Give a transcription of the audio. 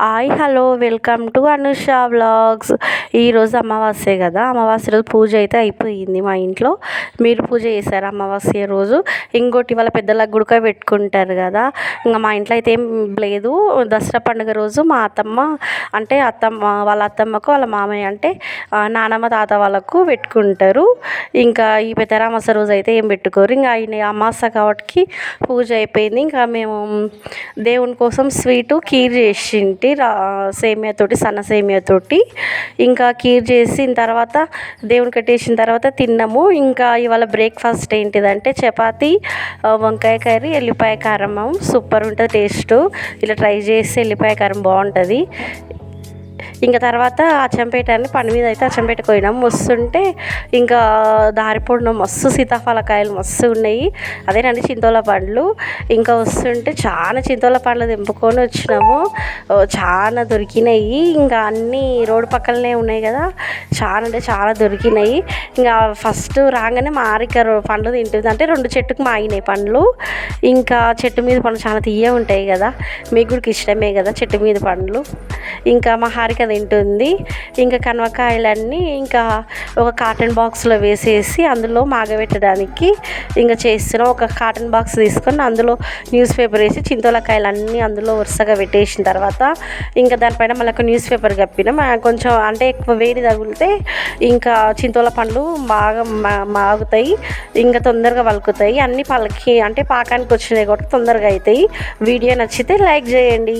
Hi hello welcome to Anusha vlogs ఈరోజు అమావాస్య కదా అమావాస్య రోజు పూజ అయితే అయిపోయింది మా ఇంట్లో. మీరు పూజ చేశారు అమావాస్య రోజు? ఇంకోటి వాళ్ళ పెద్దలకు గుడిక పెట్టుకుంటారు కదా ఇంకా మా ఇంట్లో అయితే ఏం లేదు. దసరా పండుగ రోజు మా అత్తమ్మ అంటే అత్తమ్మ వాళ్ళ అత్తమ్మకు వాళ్ళ మామయ్య అంటే నానమ్మ తాత వాళ్ళకు పెట్టుకుంటారు. ఇంకా ఈ పెద్దరామాస రోజు అయితే ఏం పెట్టుకోరు. ఇంకా ఆయన అమావాస్య కాబట్టి పూజ అయిపోయింది. ఇంకా మేము దేవుని కోసం స్వీటు కీర్ చేసింటి రా సేమియా తోటి సన్న సేమియా తోటి ఇంకా కీర్ చేసిన తర్వాత దేవుని కట్టేసిన తర్వాత తిన్నాము. ఇంకా ఇవాళ బ్రేక్ఫాస్ట్ ఏంటిదంటే చపాతి వంకాయ కర్రీ ఎల్లిపాయ కారం. సూపర్ ఉంటుంది టేస్ట్ ఇలా ట్రై చేసి ఎల్లిపాయ కారం బాగుంటుంది. ఇంకా తర్వాత అచ్చంపేట అని పని మీద అయితే అచ్చంపేటకు పోయినాం. వస్తుంటే ఇంకా దారిపోవడం మస్తు సీతాఫలకాయలు మస్తు ఉన్నాయి. అదేనండి చింతోల పండ్లు. ఇంకా వస్తుంటే చాలా చింతోల పండ్లు తెంపుకొని వచ్చినాము. చాలా దొరికినాయి. ఇంకా అన్నీ రోడ్డు పక్కనే ఉన్నాయి కదా. చాలా అంటే చాలా దొరికినాయి. ఇంకా ఫస్ట్ రాగానే మారిక పండ్లు తింటుంది. అంటే రెండు చెట్టుకు మాగినాయి పండ్లు. ఇంకా చెట్టు మీద పండ్లు చాలా తీయ ఉంటాయి కదా. మీకు కూడా ఇష్టమే కదా చెట్టు మీద పండ్లు. ఇంకా మా హారిక తింటుంది. ఇంకా కనవకాయలన్నీ ఇంకా ఒక కాటన్ బాక్స్లో వేసేసి అందులో మాగబెట్టడానికి ఇంకా చేస్తున్నాం. ఒక కాటన్ బాక్స్ తీసుకొని అందులో న్యూస్ పేపర్ వేసి చింతోలకాయలు అన్నీ అందులో వరుసగా పెట్టేసిన తర్వాత ఇంకా దానిపైన మళ్ళీ ఒక న్యూస్ పేపర్ కప్పినాం. కొంచెం అంటే ఎక్కువ వేడి తగిలితే ఇంకా చింతోల పండ్లు బాగా మాగుతాయి. ఇంకా తొందరగా వలుకుతాయి. అన్నీ పలకి అంటే పాకానికి వచ్చినాయి కాబట్టి తొందరగా అవుతాయి వీడియో నచ్చితే లైక్ చేయండి.